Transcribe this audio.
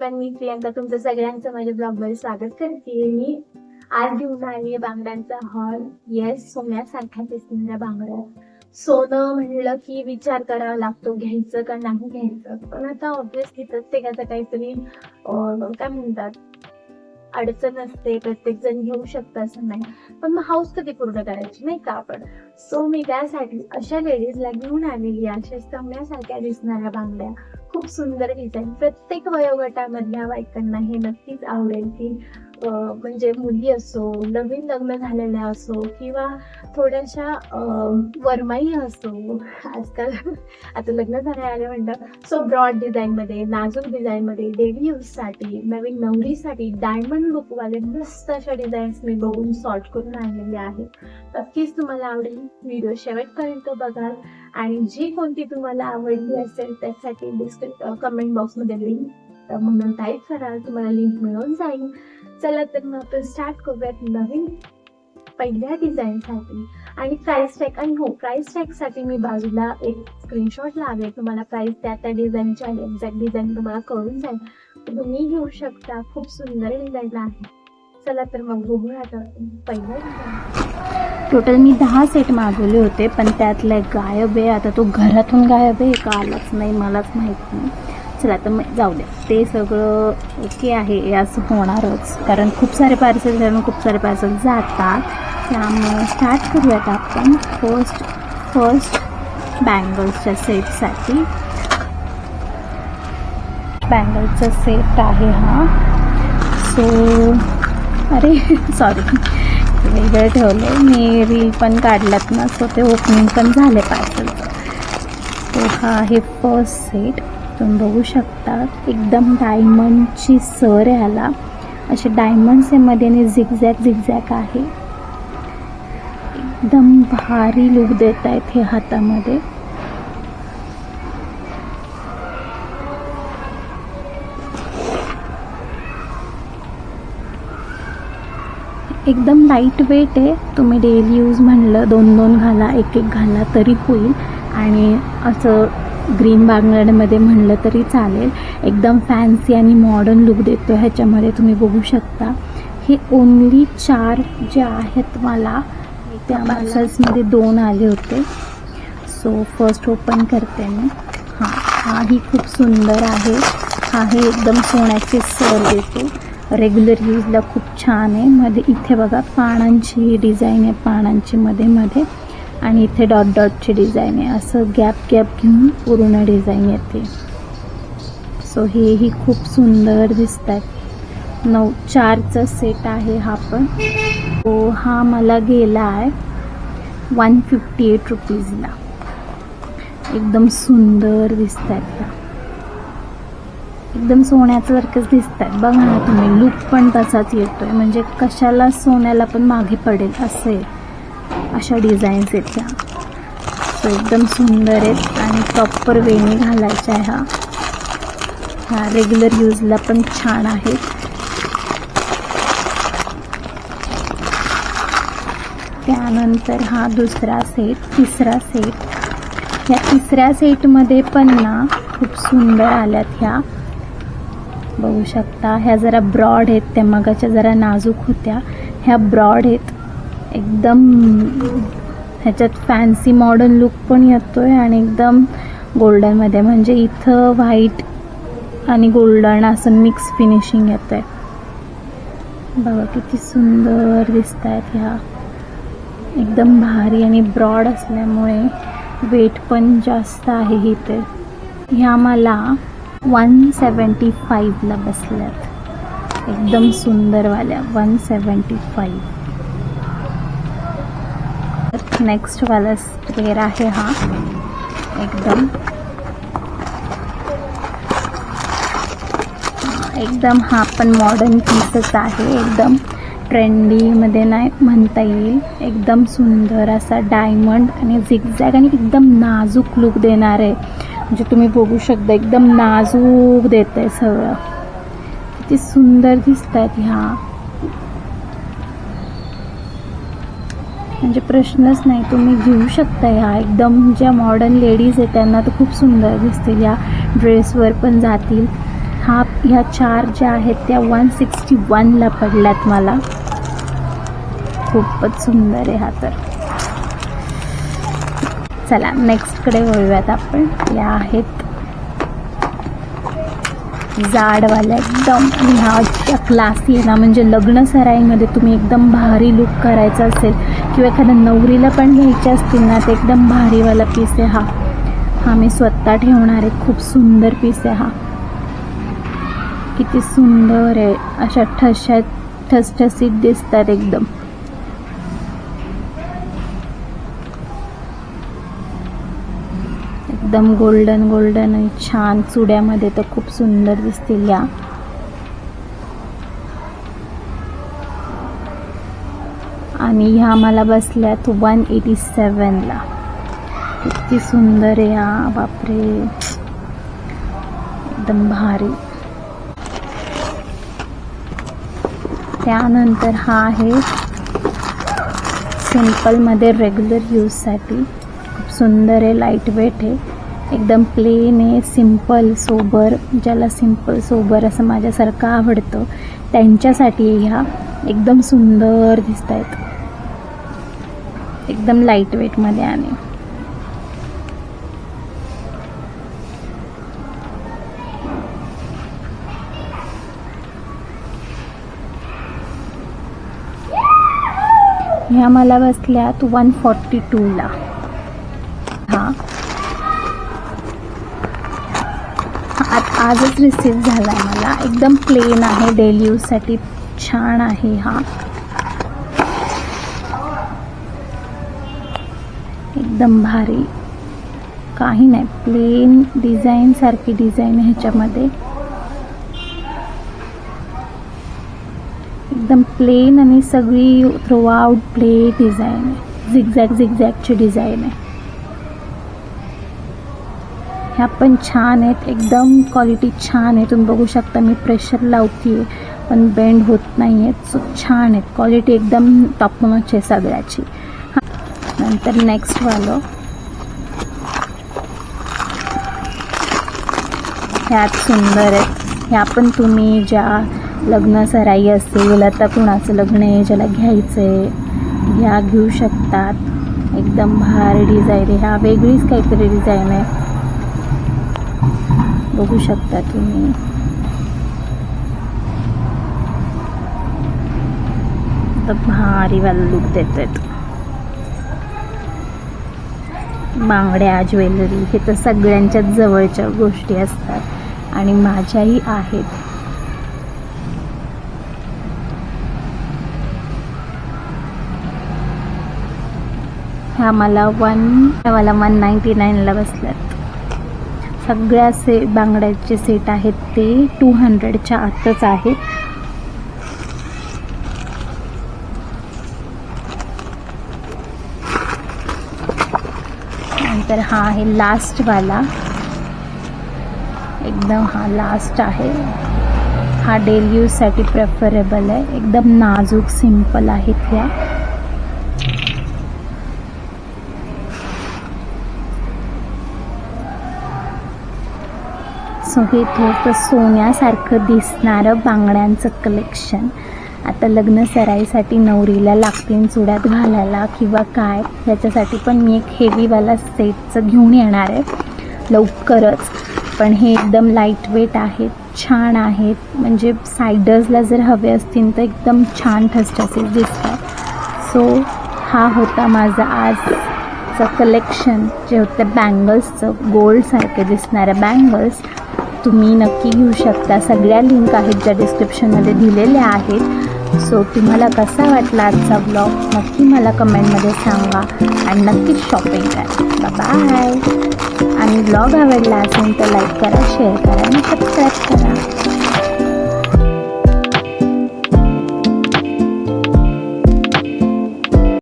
पण मी प्रियंका तुमचं सगळ्यांचं माझ्या ब्लॉगवर स्वागत करते मी. आज घेऊन आली बांगड्यांचा हॉल. येस सोन्यासारख्या दिसणाऱ्या बांगड्या. सोनं म्हणलं की विचार करावा लागतो घ्यायचं का नाही घ्यायचं. पण आता ऑब्विसली प्रत्येकाचं काहीतरी काय म्हणतात? अडचण असते प्रत्येक जण घेऊ शकतं असं नाही. पण मग हाऊस कधी पूर्ण करायची नाही का आपण? सो मी त्यासाठी अशा लेडीजला घेऊन आलेली आहे अशा स्तंभ्यासारख्या दिसणाऱ्या बांगड्या. खूप सुंदर डिझाईन प्रत्येक वयोगटामधल्या बायकांना हे नक्कीच आवडेल की म्हणजे मुली असो नवीन लग्न झालेल्या असो किंवा थोड्याशा वरमाही वरमाई असो आजकाल आता लग्न झाले आले म्हणतात सो ब्रॉड डिझाईनमध्ये नाजूक डिझाईनमध्ये डेली यूजसाठी नवीन नवरीसाठी डायमंड लुकवाले मस्त अशा डिझाईन्स मी बघून सॉर्ट करून आणलेले आहे. नक्कीच तुम्हाला आवडेल. व्हिडिओ शेवटपर्यंत बघाल. आणि जी कोणती तुम्हाला आवडली असेल त्यासाठी डिस्क्रिप कमेंट बॉक्समध्ये लिंक म्हणून टाईप कराल तुम्हाला लिंक मिळून जाईल. चला तर मग आपण स्टार्ट करूयात नवीन पहिल्या डिझाईनसाठी आणि प्राईस टॅग आणि हो प्राईस टॅगसाठी मी बाजूला एक स्क्रीनशॉट लावेल तुम्हाला प्राईस त्या त्या डिझाईनची आणि एक्झॅक्ट डिझाईन तुम्हाला कळून जाईल. तुम्ही घेऊ शकता. खूप सुंदर डिझाईन आहे. चला तर मग बघूया आता पहिलं डिझाईन टोटल मी दहा सेट मागवले होते पण त्यातला एक गायब आहे. आता तो घरातून गायब आहे का आलाच नाही मलाच माहीत नाही. चला तर मग जाऊ दे. ते सगळं ओके आहे असं होणारच. कारण खूप सारे पार्सल कारण खूप सारे पार्सल जातात. त्यामुळे स्टार्ट करूयात आपण फर्स्ट फर्स्ट बँगल्सच्या सेटसाठी बँगलचा सेट आहे हा. सो अरे सॉरी वेगळं ठेवलं मी रील पण काढल्यात ना सो ते ओपनिंग पण झाले पार्सलचं तो हा आहे फर्स्ट सेट तुम्ही बघू शकता एकदम डायमंडची सर ह्याला. असे डायमंड्समध्ये आणि झिगझॅग झिगझॅग आहे. एकदम भारी लुक देत आहेत हे हातामध्ये. एकदम लाइट वेट आहे. तुम्ही डेली यूज म्हणलं दोन दोन घाला एक एक घाला तरी होईल. आणि असं ग्रीन बागनाडमध्ये म्हणलं तरी चालेल. एकदम फॅन्सी आणि मॉडर्न लुक देतो ह्याच्यामध्ये तुम्ही बघू शकता. हे ओनली चार जे आहेत मला त्या पार्सल्समध्ये दोन आले होते. सो फर्स्ट ओपन करते मी. हां हाही खूप सुंदर आहे. हाही एकदम सोन्याची सर देतो. रेग्युलर यूजला खूप छान आहे. मध्ये इथे बघा पानांची डिझाईन आहे पानांची मध्ये मध्ये. आणि इथे डॉट डॉटची डिझाईन आहे. असं गॅप गॅप घेऊन पूर्ण डिझाईन येते. सो हेही खूप सुंदर दिसत आहेत नऊ चारचा सेट आहे हा पण. तो हा मला गेला आहे वन फिफ्टी एट रुपीजला एकदम सुंदर दिसत आहेत एकदम सोन्यासारखंच दिसत आहेत बघा ना तुम्ही लुक पण तसाच येतोय. म्हणजे कशाला सोन्याला पण मागे पडेल असं आहे. अशा डिझाईन्स आहेत ह्या सो एकदम सुंदर आहेत आणि प्रॉपर वेणी घालायच्या ह्या. ह्या रेग्युलर यूजला पण छान आहेत त्यानंतर हा दुसरा सेट तिसरा सेट या तिसऱ्या सेटमध्ये पण ना खूप सुंदर आल्यात ह्या. बघू शकता ह्या जरा ब्रॉड आहेत त्या मगाच्या जरा नाजूक होत्या. ह्या ब्रॉड आहेत. एकदम ह्याच्यात फॅन्सी मॉडर्न लुक पण येतो आहे आणि एकदम गोल्डनमध्ये म्हणजे इथं व्हाईट आणि गोल्डन असं मिक्स फिनिशिंग येतं आहे बघा किती सुंदर दिसत आहेत ह्या. एकदम भारी आणि ब्रॉड असल्यामुळे वेट पण जास्त आहे इथे. ह्या मला वन सेवन्टी फाईव्हला बसल्यात. एकदम सुंदरवाल्या वन सेवन्टी फाईव्ह नेक्स्ट वाला स्प्रेअर आहे हा। एकदम। एकदम हा पण मॉडर्न पीसच आहे एकदम ट्रेंडीमध्ये नाही म्हणता येईल. एकदम सुंदर असा डायमंड आणि झिगझॅग आणि एकदम नाजूक लुक देणार आहे. म्हणजे तुम्ही बघू शकता एकदम नाजूक देत आहे सगळं. किती सुंदर दिसत आहेत ह्या म्हणजे प्रश्नच नाही. तुम्ही घेऊ शकता ह्या एकदम ज्या मॉडर्न लेडीज आहेत त्यांना तर खूप सुंदर दिसतील. या ड्रेसवर पण जातील. हा ह्या चार ज्या आहेत त्या वन सिक्स्टी वनला पडल्यात मला. खूपच सुंदर आहे हा तर. चला नेक्स्टकडे वळूयात आपण. या आहेत जाडवाल्या एकदम ह्या इतक्या क्लासी आहे ना म्हणजे लग्न सराईमध्ये तुम्ही एकदम भारी लुक करायचा असेल किंवा एखाद्या नवरीला पण घ्यायचे असतील ना ते एकदम भारीवाला पीस आहे हा. हा मी स्वतः ठेवणार आहे. खूप सुंदर पीस आहे हा. किती सुंदर आहे. अशा ठशा ठसठसीत दिसतात एकदम. एकदम गोल्डन गोल्डन छान चुड्यामध्ये तर खूप सुंदर दिसतील या. आणि ह्या मला बसल्यात वन एटी सेवनला किती सुंदर आहे बापरे. एकदम भारी. त्यानंतर हा आहे सिम्पलमध्ये रेग्युलर यूजसाठी. सुंदर आहे लाइट वेट आहे. एकदम प्लेन आहे सिंपल सोबर ज्याला सिंपल सोबर असं माझ्यासारखं आवडतं त्यांच्यासाठी ह्या एकदम सुंदर दिसत आहेत एकदम लाइट वेटमध्ये आणि. ह्या मला बसल्यात वन फॉर्टी टूला हा आत आजच रिसीव झाला आहे मला. एकदम प्लेन आहे. डेली यूजसाठी छान आहे हा. एकदम भारी. काही नाही. प्लेन डिझाईन सारखी डिझाईन आहे ह्याच्यामध्ये. एकदम प्लेन आणि सगळी थ्रू आउट प्ले डिझाईन आहे झिगझॅग झिगझॅगची डिझाईन आहे. ह्या पण छान आहेत. एकदम क्वालिटी छान आहे. तुम्ही बघू शकता मी प्रेशर लावते पण बेंड होत नाही आहेत सो छान आहेत. क्वालिटी एकदम टॉपनच आहे सगळ्याची. नंतर नेक्स्ट वालं. ह्यात सुंदर आहेत. ह्या पण तुम्ही ज्या लग्न सराई असेल आता कुणाचं लग्न आहे ज्याला घ्यायचं आहे ह्या घेऊ शकतात. एकदम भारी डिझाईन आहे. ह्या वेगळीच काहीतरी डिझाईन आहे. बघू शकता तुम्ही. भारीवाला लुक देत आहेत बांगड्या ज्वेलरी हे तर सगळ्यांच्याच जवळच्या गोष्टी असतात आणि माझ्याही आहेत. ह्या मला वन मला वन नाईन्टी नाईनला बसल्यात. सगळ्या से बांगड्याचे सेट आहेत ते टू हंड्रेडच्या आतच आहेत. नंतर हा आहे लास्टवाला एकदम हा लास्ट आहे. हा डेली यूजसाठी प्रेफरेबल आहे. एकदम नाजूक सिंपल आहेत ह्या सो हे थोडं सोन्यासारखं दिसणारं बांगड्यांचं कलेक्शन आता लग्न सराईसाठी नवरीला लागतील चुड्यात घालायला किंवा काय ह्याच्यासाठी पण मी एक हेवीवाला सेटचं घेऊन येणार आहे. लवकरच. पण हे एकदम लाइट वेट आहेत छान आहेत म्हणजे सायडर्सला जर हवे असतील तर एकदम छान ठसठसीत दिसतात. सो हा होता माझा आजचं कलेक्शन जे होतं बँगल्सचं गोल्डसारखे दिसणाऱ्या बँगल्स तुम्ही नक्की घेऊ शकता. सगळ्या लिंक आहेत ज्या डिस्क्रिप्शनमध्ये दिलेल्या आहेत. सो तुम्हाला कसा वाटला आजचा ब्लॉग नक्की मला कमेंटमध्ये सांगा. आणि नक्कीच शॉपिंग करा. बाय आणि ब्लॉग आवडला असेल तर लाईक करा शेअर करा आणि सबस्क्राईब करा.